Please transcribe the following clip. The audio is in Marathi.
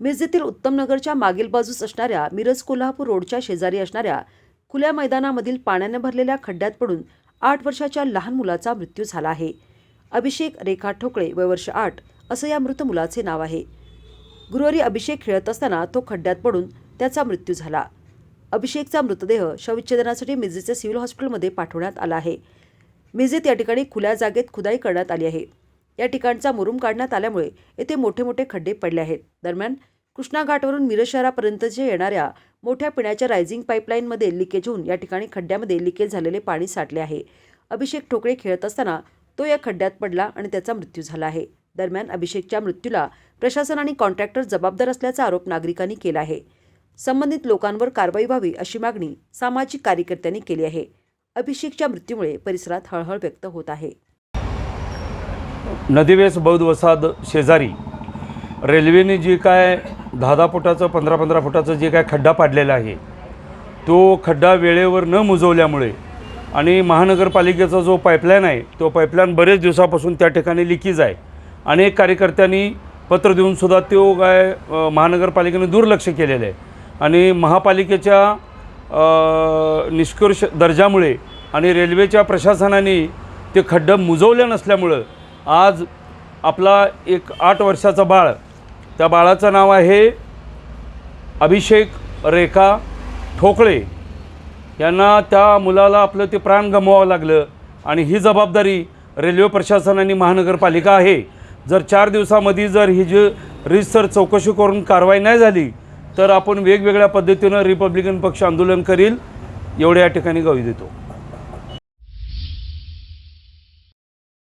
मिरजेतील उत्तमनगरच्या मागील बाजूस असणाऱ्या मिरज कोल्हापूर रोडच्या शेजारी असणाऱ्या खुल्या मैदानामधील पाण्याने भरलेल्या खड्ड्यात पडून आठ वर्षाच्या लहान मुलाचा मृत्यू झाला आहे. अभिषेक रेखा ठोकळे वय वर्ष आठ असं या मृत मुलाचे नाव आहे. गुरुवारी अभिषेक खेळत असताना तो खड्ड्यात पडून त्याचा मृत्यू झाला. अभिषेकचा मृतदेह शवविच्छेदनासाठी मिरजेच्या सिव्हिल हॉस्पिटलमध्ये पाठवण्यात आला आहे. मिरजेत या ठिकाणी खुल्या जागेत खुदाई करण्यात आली आहे. या ठिकाणचा मुरुम काढण्यात आल्यामुळे येथे मोठे मोठे खड्डे पडले आहेत. दरम्यान कृष्णा घाटवरून मिरज येणाऱ्या मोठ्या पिण्याच्या रायझिंग पाईपलाईनमध्ये लिकेज होऊन या ठिकाणी खड्ड्यामध्ये लिकेज झालेले पाणी साठले आहे. अभिषेक ठोकळे खेळत असताना तो या खड्ड्यात पडला आणि त्याचा मृत्यू झाला आहे. दरम्यान अभिषेकच्या मृत्यूला प्रशासन आणि कॉन्ट्रॅक्टर जबाबदार असल्याचा आरोप नागरिकांनी केला आहे. संबंधित लोकांवर कारवाई व्हावी अशी मागणी सामाजिक कार्यकर्त्यांनी केली आहे. अभिषेकच्या मृत्यूमुळे परिसरात हळहळ व्यक्त होत आहे. नदीवेस बौद्ध वसाहत शेजारी रेल्वेने जी काय दहा दहा फुटाचं पंधरा पंधरा फुटाचं जे काय खड्डा पाडलेला आहे तो खड्डा वेळेवर न मुजवल्यामुळे आणि महानगरपालिकेचा जो पाईपलाईन आहे तो पाईपलाईन बरेच दिवसापासून त्या ठिकाणी लिकीज आहे. अनेक कार्यकर्त्यांनी पत्र देऊनसुद्धा तो काय महानगरपालिकेने दुर्लक्ष केलेलं आहे. आणि महापालिकेच्या निष्कर्ष दर्जामुळे आणि रेल्वेच्या प्रशासनाने ते खड्डं मुजवले नसल्यामुळं आज आपला एक आठ वर्षाचा बाळ त्या बाळाचं नाव आहे अभिषेक रेखा ठोकळे. यांना त्या मुलाला आपलं ते प्राण गमवावं लागलं आणि ही जबाबदारी रेल्वे प्रशासन आणि महानगरपालिका आहे. जर चार दिवसामध्ये जर ही जी रितसर चौकशी करून कारवाई नाही झाली तर आपण वेगवेगळ्या पद्धतीनं रिपब्लिकन पक्ष आंदोलन करील. एवढ्या या ठिकाणी गवी देतो.